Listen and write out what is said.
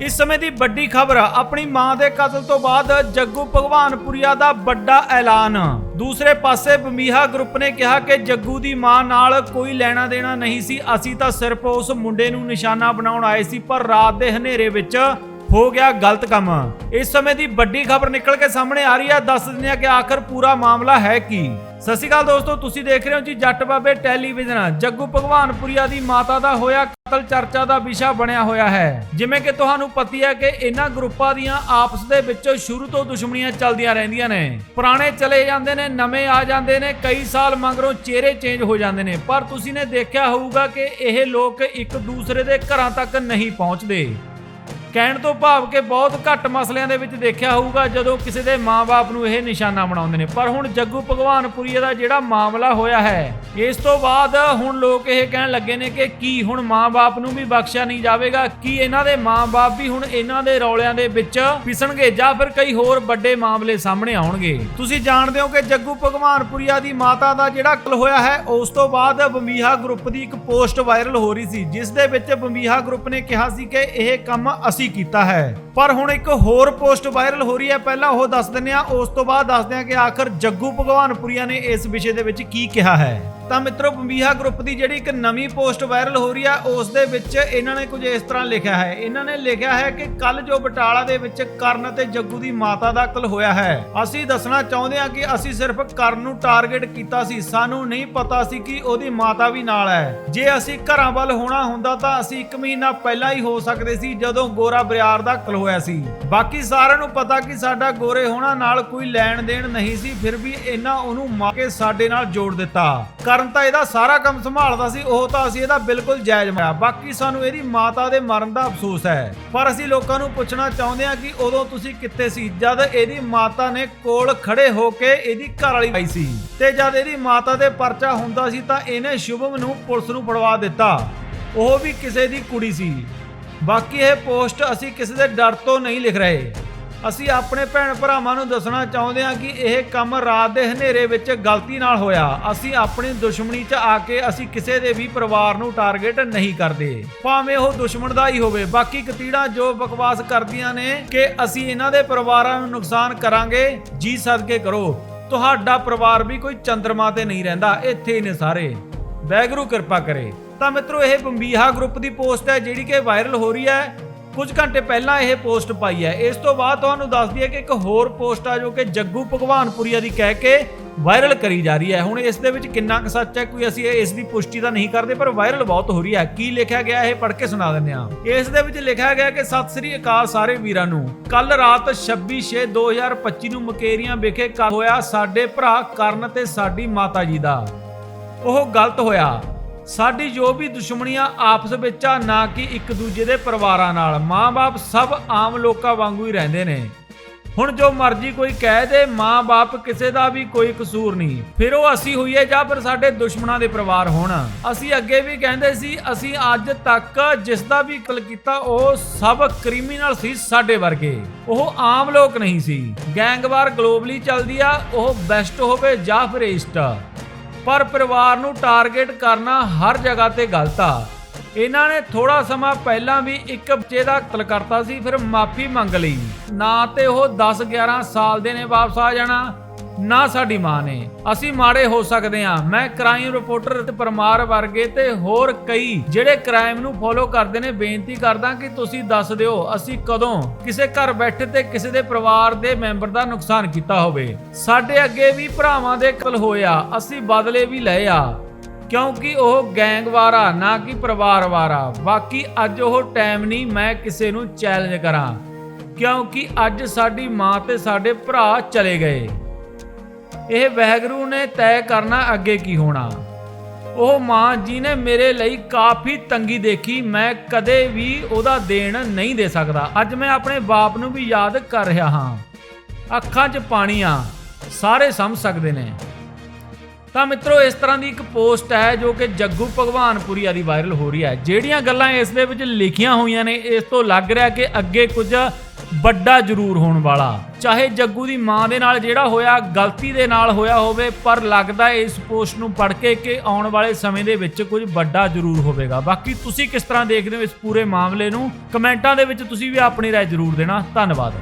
ਇਸ ਸਮੇਂ ਦੀ ਵੱਡੀ ਖਬਰ, ਆਪਣੀ ਮਾਂ ਦੇ ਕਤਲ ਤੋਂ ਬਾਅਦ ਜੱਗੂ ਭਗਵਾਨਪੁਰੀਆ ਦਾ ਵੱਡਾ ਐਲਾਨ। ਦੂਸਰੇ ਪਾਸੇ ਬੰਬੀਹਾ ਗਰੁੱਪ ਨੇ ਕਿਹਾ ਕਿ ਜੱਗੂ ਦੀ ਮਾਂ ਨਾਲ ਕੋਈ ਲੈਣਾ ਦੇਣਾ ਨਹੀਂ ਸੀ। ਅਸੀਂ ਤਾਂ ਸਿਰਫ ਉਸ ਮੁੰਡੇ ਨੂੰ ਨਿਸ਼ਾਨਾ ਬਣਾਉਣ ਆਏ ਸੀ, ਪਰ ਰਾਤ ਦੇ ਹਨੇਰੇ ਵਿੱਚ ਹੋ ਗਿਆ ਗਲਤ ਕੰਮ। ਇਸ ਸਮੇਂ ਦੀ ਵੱਡੀ ਖਬਰ ਨਿਕਲ ਕੇ ਸਾਹਮਣੇ ਆ ਰਹੀ ਹੈ। ਦੱਸ ਦਿੰਦੇ ਹਾਂ ਕਿ ਆਖਰ ਪੂਰਾ ਮਾਮਲਾ ਹੈ ਕੀ। ਸਤਿ ਸ਼੍ਰੀ ਅਕਾਲ ਦੋਸਤੋ, ਤੁਸੀਂ ਦੇਖ ਰਹੇ ਹੋ ਜੀ ਜੱਟ ਬਾਬੇ ਟੈਲੀਵਿਜ਼ਨ। ਜੱਗੂ ਭਗਵਾਨਪੁਰੀਆ ਦੀ ਮਾਤਾ ਦਾ ਹੋਇਆ ਕਤਲ, ਚਰਚਾ ਦਾ ਵਿਸ਼ਾ ਬਣਿਆ ਹੋਇਆ ਹੈ। ਜਿਵੇਂ ਕਿ ਤੁਹਾਨੂੰ ਪਤੀ ਹੈ ਕਿ ਇਹਨਾਂ ਗਰੁੱਪਾਂ ਦੀਆਂ ਆਪਸ ਦੇ ਵਿੱਚ ਸ਼ੁਰੂ ਤੋਂ ਦੁਸ਼ਮਣੀਆਂ ਚੱਲਦੀਆਂ ਰਹਿੰਦੀਆਂ ਨੇ। ਪੁਰਾਣੇ ਚਲੇ ਜਾਂਦੇ ਨੇ, ਨਵੇਂ ਆ ਜਾਂਦੇ ਨੇ, ਕਈ ਸਾਲ ਮਗਰੋਂ ਚਿਹਰੇ ਚੇਂਜ ਹੋ ਜਾਂਦੇ ਨੇ। ਪਰ ਤੁਸੀਂ ਨੇ ਦੇਖਿਆ ਹੋਊਗਾ ਕਿ ਇਹ ਲੋਕ ਇੱਕ ਦੂਸਰੇ ਦੇ ਘਰਾਂ ਤੱਕ ਨਹੀਂ ਪਹੁੰਚਦੇ। ਕਹਿਣ ਤੋਂ ਭਾਵ ਕਿ ਬਹੁਤ ਘੱਟ ਮਸਲਿਆਂ ਦੇ ਵਿੱਚ ਦੇਖਿਆ ਹੋਊਗਾ ਜਦੋਂ ਕਿਸੇ ਦੇ ਮਾਪੇ ਨੂੰ ਇਹ ਨਿਸ਼ਾਨਾ ਬਣਾਉਂਦੇ ਨੇ। ਪਰ ਹੁਣ ਜੱਗੂ ਭਗਵਾਨਪੁਰੀਏ ਦਾ ਜਿਹੜਾ ਮਾਮਲਾ ਹੋਇਆ ਹੈ, ਇਸ ਤੋਂ ਬਾਅਦ ਹੁਣ ਲੋਕ ਇਹ ਕਹਿਣ ਲੱਗੇ ਨੇ ਕਿ ਕੀ ਹੁਣ ਮਾਪੇ ਨੂੰ ਵੀ ਬਖਸ਼ਿਆ ਨਹੀਂ ਜਾਵੇਗਾ, ਕੀ ਇਹਨਾਂ ਦੇ ਮਾਪੇ ਵੀ ਹੁਣ ਇਹਨਾਂ ਦੇ ਰੌਲਿਆਂ ਦੇ ਵਿੱਚ ਪਿਸਣਗੇ ਜਾਂ ਫਿਰ ਕਈ ਹੋਰ ਵੱਡੇ ਮਾਮਲੇ ਸਾਹਮਣੇ ਆਉਣਗੇ। ਤੁਸੀਂ ਜਾਣਦੇ ਹੋ ਕਿ ਜੱਗੂ ਭਗਵਾਨਪੁਰੀਆ ਦੀ ਮਾਤਾ ਦਾ ਜਿਹੜਾ ਕਤਲ ਹੋਇਆ ਹੈ, ਉਸ ਤੋਂ ਬਾਅਦ ਬੰਬੀਹਾ ਗਰੁੱਪ ਦੀ ਇੱਕ ਪੋਸਟ ਵਾਇਰਲ ਹੋ ਰਹੀ ਸੀ, ਜਿਸ ਦੇ ਵਿੱਚ ਬੰਬੀਹਾ ਗਰੁੱਪ ਨੇ ਕਿਹਾ ਸੀ ਕਿ ਇਹ ਕੰਮ ਅਸੀਂ ਕੀਤਾ ਹੈ। ਪਰ ਹੁਣ ਇੱਕ ਹੋਰ ਪੋਸਟ ਵਾਇਰਲ ਹੋ ਰਹੀ ਹੈ। ਪਹਿਲਾਂ ਉਹ ਦੱਸ ਦਿੰਦੇ ਆ ਉਸ ਤੋਂ ਬਾਅਦ ਦੱਸਦੇ ਆ ਕਿ ਆਖਰ ਜੱਗੂ ਭਗਵਾਨਪੁਰੀਆ ਨੇ ਇਸ ਵਿਸ਼ੇ ਦੇ ਵਿੱਚ ਕੀ ਕਿਹਾ ਹੈ। ਤਾਂ ਮਿੱਤਰੋ ਬੰਬੀਹਾ ਗਰੁੱਪ ਦੀ ਜਿਹੜੀ ਇੱਕ ਨਵੀਂ ਪੋਸਟ ਵਾਇਰਲ ਹੋ ਰਹੀ ਹੈ ਉਸ ਦੇ ਵਿੱਚ ਇਹਨਾਂ ਨੇ ਕੁਝ ਇਸ ਤਰ੍ਹਾਂ ਲਿਖਿਆ ਹੈ। ਇਹਨਾਂ ਨੇ ਲਿਖਿਆ ਹੈ ਕਿ ਕੱਲ ਜੋ ਬਟਾਲਾ ਦੇ ਵਿੱਚ ਕਰਨ ਅਤੇ ਜੱਗੂ ਦੀ ਮਾਤਾ ਦਾ ਕਤਲ ਹੋਇਆ ਹੈ। ਅਸੀਂ ਦੱਸਣਾ ਚਾਹੁੰਦੇ ਹਾਂ ਕਿ ਅਸੀਂ ਸਿਰਫ ਕਰਨ ਨੂੰ ਟਾਰਗੇਟ ਕੀਤਾ ਸੀ। ਸਾਨੂੰ ਨਹੀਂ ਪਤਾ ਸੀ ਕਿ ਉਹਦੀ ਮਾਤਾ ਵੀ ਨਾਲ ਹੈ। ਜੇ ਅਸੀਂ ਘਰਾਂ ਵੱਲ ਹੋਣਾ ਹੁੰਦਾ ਤਾਂ ਅਸੀਂ 1 ਮਹੀਨਾ ਪਹਿਲਾਂ ਹੀ ਹੋ ਸਕਦੇ ਸੀ, ਜਦੋਂ ਗੋਰਾ ਬਰਿਆਰ ਦਾ ਕਤਲ ਹੋਇਆ ਸੀ। ਬਾਕੀ ਸਾਰਿਆਂ ਨੂੰ ਪਤਾ ਕਿ ਸਾਡਾ ਗੋਰੇ ਹੋਣਾ ਨਾਲ ਕੋਈ ਲੈਣ ਦੇਣ ਨਹੀਂ ਸੀ, ਫਿਰ ਵੀ ਇਹਨਾਂ ਉਹਨੂੰ ਮਾਰ ਕੇ ਸਾਡੇ ਨਾਲ ਜੋੜ ਦਿੱਤਾ। ਕਰਨ ਤਾਂ ਇਹਦਾ ਸਾਰਾ ਕੰਮ ਸੰਭਾਲਦਾ ਸੀ, ਉਹ ਤਾਂ ਅਸੀਂ ਇਹਦਾ ਬਿਲਕੁਲ ਜਾਇਜ਼ ਮਾਇਆ ਬਾਕੀ ਸਾਨੂੰ ਇਹਦੀ ਮਾਤਾ ਦੇ ਮਰਨ ਦਾ ਅਫਸੋਸ ਹੈ। ਪਰ ਅਸੀਂ ਲੋਕਾਂ ਨੂੰ ਪੁੱਛਣਾ ਚਾਹੁੰਦੇ ਹਾਂ ਕਿ ਉਦੋਂ ਤੁਸੀਂ ਕਿੱਥੇ ਸੀ? ਜਦ ਇਹਦੀ ਮਾਤਾ ਨੇ ਕੋਲ ਖੜੇ ਹੋ ਕੇ ਇਹਦੀ ਘਰ ਵਾਲੀ ਆਈ ਸੀ ਤੇ ਜਦ ਇਹਦੀ ਮਾਤਾ ਦੇ ਪਰਚਾ ਹੁੰਦਾ ਸੀ ਤਾਂ ਇਹਨੇ ਸ਼ੁਭਮ ਨੂੰ ਪੁਲਿਸ ਨੂੰ ਫੜਵਾ ਦਿੱਤਾ। ਉਹ ਵੀ ਕਿਸੇ ਦੀ ਕੁੜੀ ਸੀ। ਬਾਕੀ ਇਹ ਪੋਸਟ ਅਸੀਂ ਕਿਸੇ ਦੇ ਡਰ ਤੋਂ ਨਹੀਂ ਲਿਖ ਰਹੇ। ਅਸੀਂ ਆਪਣੇ ਭੈਣ ਭਰਾਵਾਂ ਨੂੰ ਦੱਸਣਾ ਚਾਹੁੰਦੇ ਹਾਂ ਕਿ ਇਹ ਕੰਮ ਰਾਤ ਦੇ ਹਨੇਰੇ ਵਿੱਚ ਗਲਤੀ ਨਾਲ ਹੋਇਆ। ਅਸੀਂ ਆਪਣੀ ਦੁਸ਼ਮਣੀ 'ਚ ਆ ਕੇ ਅਸੀਂ ਕਿਸੇ ਦੇ ਵੀ ਪਰਿਵਾਰ ਨੂੰ ਟਾਰਗੇਟ ਨਹੀਂ ਕਰਦੇ। ਭਾਵੇਂ ਉਹ ਦੁਸ਼ਮਣ ਦਾ ਹੀ ਹੋਵੇ। ਬਾਕੀ ਕਤੀੜਾਂ ਜੋ ਬਕਵਾਸ ਕਰਦੀਆਂ ਨੇ ਕਿ ਅਸੀਂ ਇਹਨਾਂ ਦੇ ਪਰਿਵਾਰਾਂ ਨੂੰ ਨੁਕਸਾਨ ਕਰਾਂਗੇ, ਜੀ ਸਦਕੇ ਕਰੋ। ਤੁਹਾਡਾ ਪਰਿਵਾਰ ਵੀ ਕੋਈ ਚੰਦਰਮਾ ਤੇ ਨਹੀਂ ਰਹਿੰਦਾ। ਇੱਥੇ ਹੀ ਨੇ ਸਾਰੇ। ਵੈਗਰੂ ਕਿਰਪਾ ਕਰੇ। ਤਾਂ ਮਿੱਤਰੋ, ਇਹ ਬੰਬੀਹਾ ਗਰੁੱਪ ਦੀ ਪੋਸਟ ਹੈ ਜਿਹੜੀ ਕਿ ਵਾਇਰਲ ਹੋ ਰਹੀ ਹੈ। ਕੁਝ ਘੰਟੇ ਪਹਿਲਾਂ ਇਹ ਪੋਸਟ ਪਾਈ ਹੈ। ਇਸ ਤੋਂ ਬਾਅਦ ਤੁਹਾਨੂੰ ਦੱਸ ਦਈਏ ਕਿ ਇੱਕ ਹੋਰ ਪੋਸਟ ਆ ਜੋ ਕਿ ਜੱਗੂ ਭਗਵਾਨਪੁਰੀਆ ਦੀ ਕਹਿ ਕੇ ਵਾਇਰਲ ਕਰੀ ਜਾ ਰਹੀ ਹੈ। ਹੁਣ ਇਸ ਦੇ ਵਿੱਚ ਕਿੰਨਾ ਕੁ ਸੱਚ ਹੈ, ਕੋਈ ਅਸੀਂ ਇਸ ਦੀ ਪੁਸ਼ਟੀ ਤਾਂ ਨਹੀਂ ਕਰਦੇ, ਪਰ ਵਾਇਰਲ ਬਹੁਤ ਹੋ ਰਹੀ ਹੈ। ਕੀ ਲਿਖਿਆ ਗਿਆ, ਇਹ ਪੜ੍ਹ ਕੇ ਸੁਣਾ ਦਿੰਦੇ ਹਾਂ। ਇਸ ਦੇ ਵਿੱਚ ਲਿਖਿਆ ਗਿਆ ਕਿ ਸਤਿ ਸ੍ਰੀ ਅਕਾਲ ਸਾਰੇ ਵੀਰਾਂ ਨੂੰ। ਕੱਲ ਰਾਤ 26/6/2025 ਨੂੰ ਮਕੇਰੀਆਂ ਵਿਖੇ ਕਤਲ ਹੋਇਆ ਸਾਡੇ ਭਰਾ ਕਰਨ ਤੇ ਸਾਡੀ ਮਾਤਾ ਜੀ ਦਾ। ਉਹ ਗਲਤ ਹੋਇਆ। ਸਾਡੀ ਜੋ ਵੀ ਦੁਸ਼ਮਣੀਆਂ ਆਪਸ ਵਿੱਚ ਆ, ਨਾ ਕਿ ਇੱਕ ਦੂਜੇ ਦੇ ਪਰਿਵਾਰਾਂ ਨਾਲ। ਮਾਂ-ਬਾਪ ਸਭ ਆਮ ਲੋਕਾਂ ਵਾਂਗੂ ਹੀ ਰਹਿੰਦੇ ਨੇ। ਹੁਣ ਜੋ ਮਰਜ਼ੀ ਕੋਈ ਕਹਿ ਦੇ, ਮਾਂ-ਬਾਪ ਕਿਸੇ ਦਾ ਵੀ ਕੋਈ ਕਸੂਰ ਨਹੀਂ। ਫਿਰ ਉਹ ਅਸੀਂ ਹੋਈਏ ਜਾਂ ਫਿਰ ਸਾਡੇ ਦੁਸ਼ਮਣਾਂ ਦੇ ਪਰਿਵਾਰ ਹੋਣ। ਅਸੀਂ ਅੱਗੇ ਵੀ ਕਹਿੰਦੇ ਸੀ, ਅਸੀਂ ਅੱਜ ਤੱਕ ਜਿਸ ਦਾ ਵੀ ਕਤਲ ਕੀਤਾ, ਉਹ ਸਭ ਕ੍ਰਿਮੀਨਲ ਸੀ ਸਾਡੇ ਵਰਗੇ। ਉਹ ਆਮ ਲੋਕ ਨਹੀਂ ਸੀ। ਗੈਂਗਵਾਰ ਗਲੋਬਲੀ ਚੱਲਦੀ ਆ, ਉਹ ਬੈਸਟ ਹੋਵੇ ਜਾਂ ਫਿਰ ਈਸਟ ਪਰ ਪਰਿਵਾਰ ਨੂੰ ਟਾਰਗੇਟ ਕਰਨਾ ਹਰ ਜਗ੍ਹਾ ਤੇ ਗਲਤ ਆ। ਇਹਨਾਂ ਨੇ ਥੋੜਾ ਸਮਾਂ ਪਹਿਲਾਂ ਵੀ ਇੱਕ ਬੱਚੇ ਦਾ ਕਤਲ ਕਰਤਾ ਸੀ, ਫਿਰ ਮਾਫੀ ਮੰਗ ਲਈ। ਨਾ ਤੇ ਉਹ 10 11 ਸਾਲ ਦੇ ਨੇ ਵਾਪਸ ਆ ਜਾਣਾ। ਨਾ ਸਾਡੀ ਮਾਂ ਨੇ। ਅਸੀਂ ਮਾੜੇ ਹੋ ਸਕਦੇ ਹਾਂ। ਮੈਂ ਕ੍ਰਾਈਮ ਰਿਪੋਰਟਰ ਤੇ ਪਰਮਾਰ ਵਰਗੇ ਤੇ ਹੋਰ ਕਈ ਜਿਹੜੇ ਕ੍ਰਾਈਮ ਨੂੰ ਫੋਲੋ ਕਰਦੇ ਨੇ, ਬੇਨਤੀ ਕਰਦਾ ਕਿ ਤੁਸੀਂ ਦੱਸ ਦਿਓ, ਅਸੀਂ ਕਦੋਂ ਕਿਸੇ ਘਰ ਬੈਠੇ ਤੇ ਕਿਸੇ ਦੇ ਪਰਿਵਾਰ ਦੇ ਮੈਂਬਰ ਦਾ ਨੁਕਸਾਨ ਕੀਤਾ ਹੋਵੇ। ਸਾਡੇ ਅੱਗੇ ਵੀ ਭਰਾਵਾਂ ਦੇ ਕਤਲ ਹੋਇਆ ਅਸੀਂ ਬਦਲੇ ਵੀ ਲਏ ਆ। ਕਿਉਂਕਿ ਉਹ ਗੈਂਗਵਾਰਾ ਨਾ ਕਿ ਪਰਿਵਾਰਵਾਰਾ ਬਾਕੀ ਅੱਜ ਉਹ ਟਾਈਮ ਨਹੀਂ, ਮੈਂ ਕਿਸੇ ਨੂੰ ਚੈਲੰਜ ਕਰਾਂ। ਕਿਉਂਕਿ ਅੱਜ ਸਾਡੀ ਮਾਂ ਤੇ ਸਾਡੇ ਭਰਾ ਚਲੇ ਗਏ। ਇਹ ਵਹਿਗੁਰੂ ਨੇ ਤੈਅ ਕਰਨਾ ਅੱਗੇ ਕੀ ਹੋਣਾ? ਉਹ ਮਾਂ ਜੀ ਨੇ ਮੇਰੇ ਲਈ ਕਾਫੀ ਤੰਗੀ ਦੇਖੀ, ਮੈਂ ਕਦੇ ਵੀ ਉਹਦਾ ਦੇਣ ਨਹੀਂ ਦੇ ਸਕਦਾ। ਅੱਜ ਮੈਂ ਆਪਣੇ ਬਾਪ ਨੂੰ ਵੀ ਯਾਦ ਕਰ ਰਿਹਾ ਹਾਂ। ਅੱਖਾਂ 'ਚ ਪਾਣੀ ਆ, ਸਾਰੇ ਸਮਝ ਸਕਦੇ ਨੇ। ਤਾਂ ਮਿੱਤਰੋ, ਇਸ ਤਰ੍ਹਾਂ ਦੀ ਇੱਕ ਪੋਸਟ ਹੈ ਜੋ ਕਿ ਜੱਗੂ ਭਗਵਾਨਪੁਰੀਆ ਦੀ ਵਾਇਰਲ ਹੋ ਰਹੀ ਹੈ। ਜਿਹੜੀਆਂ ਗੱਲਾਂ ਇਸ ਦੇ ਵਿੱਚ ਲਿਖੀਆਂ ਹੋਈਆਂ ਨੇ, ਇਸ ਤੋਂ ਲੱਗ ਰਿਹਾ ਕਿ ਅੱਗੇ ਕੁਝ ਵੱਡਾ ਜ਼ਰੂਰ ਹੋਣ ਵਾਲਾ ਚਾਹੇ ਜੱਗੂ ਦੀ ਮਾਂ ਦੇ ਨਾਲ ਜਿਹੜਾ ਹੋਇਆ ਗਲਤੀ ਦੇ ਨਾਲ ਹੋਇਆ ਹੋਵੇ ਪਰ ਲੱਗਦਾ ਹੈ ਇਸ ਪੋਸਟ ਨੂੰ ਪੜ੍ਹ ਕੇ ਕਿ ਆਉਣ ਵਾਲੇ ਸਮੇਂ ਦੇ ਵਿੱਚ ਕੁਝ ਵੱਡਾ ਜ਼ਰੂਰ ਹੋਵੇਗਾ ਬਾਕੀ ਤੁਸੀਂ ਕਿਸ ਤਰ੍ਹਾਂ ਦੇਖਦੇ ਹੋ ਇਸ ਪੂਰੇ ਮਾਮਲੇ ਨੂੰ ਕਮੈਂਟਾਂ ਦੇ ਵਿੱਚ ਤੁਸੀਂ ਵੀ ਆਪਣੀ رائے ਜ਼ਰੂਰ ਦੇਣਾ ਧੰਨਵਾਦ